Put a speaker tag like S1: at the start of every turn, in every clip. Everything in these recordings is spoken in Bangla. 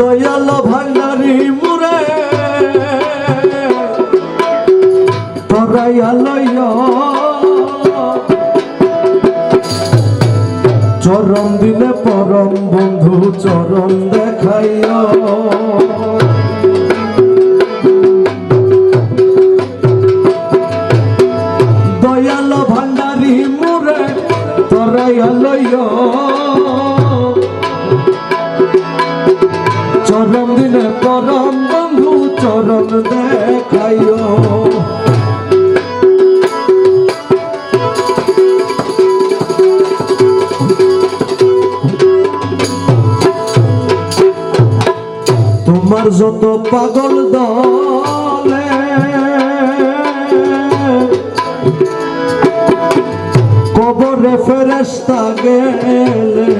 S1: দয়াল ভান্ডারি মুরে। চরণ দিলে পরম বন্ধু চরণ যত পাগল দলে। কবরে ফেরেস্তা গেলে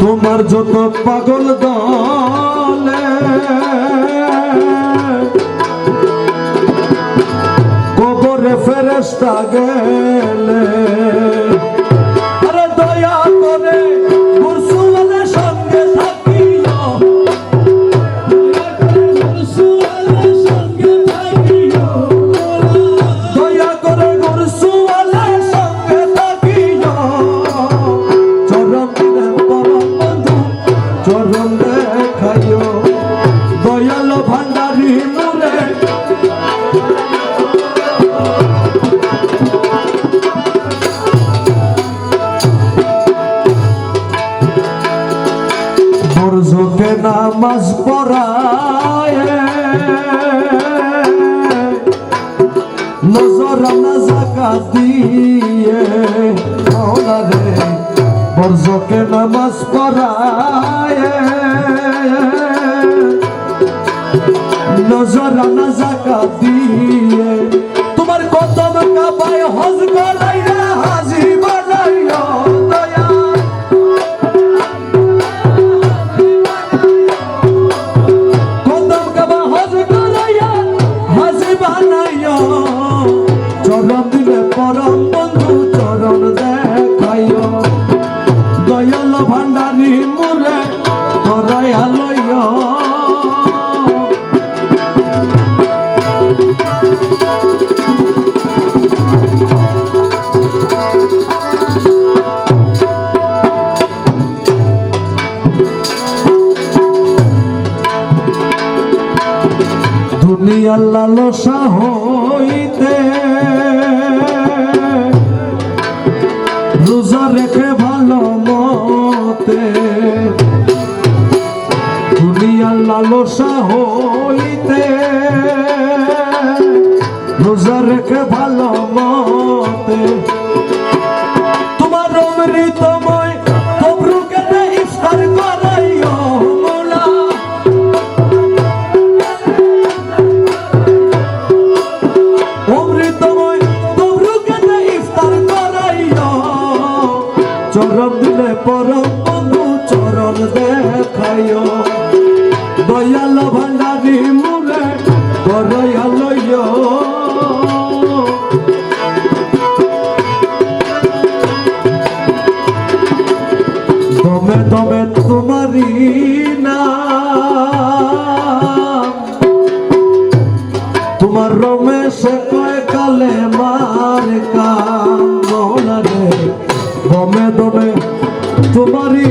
S1: তোমার যত পাগল দলে। কবরে ফেরেস্তা গেলে বর্জকে নামাজ পড়ায়। নজর না জাকাত দিয়ে। মাওলা রে বর্জকে নামাজ পড়ায়। নজর না জাকাত দিয়ে। তোমার কদম কাবায় হজ করাইয়া পরম বন্ধু চরণ দেখাইয়া দয়াল ভান্ডারি মুরে করাইয়া লইয়া দুনিয়ার লালসা হইতে লালসা হইতে রোজা রেখে ভালো মতে। তোমার অমৃতময় তবরুকে ইফতার করাইও মোলা। অমৃতময় তবরুকে ইফতার করাইও। চরণ দিলে পরম বন্ধু, চরণ দেখাইও। দমে তোমারি না তোমার রমেশ কয় কালে মার কাম রে। দমে দমে তোমারি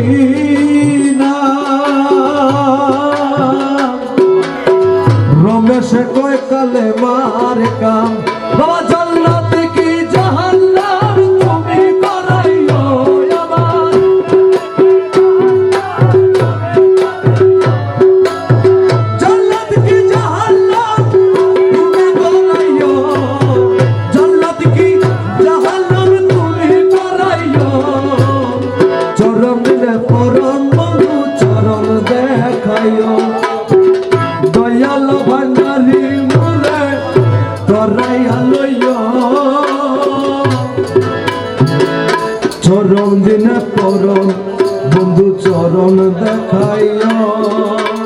S1: চরণ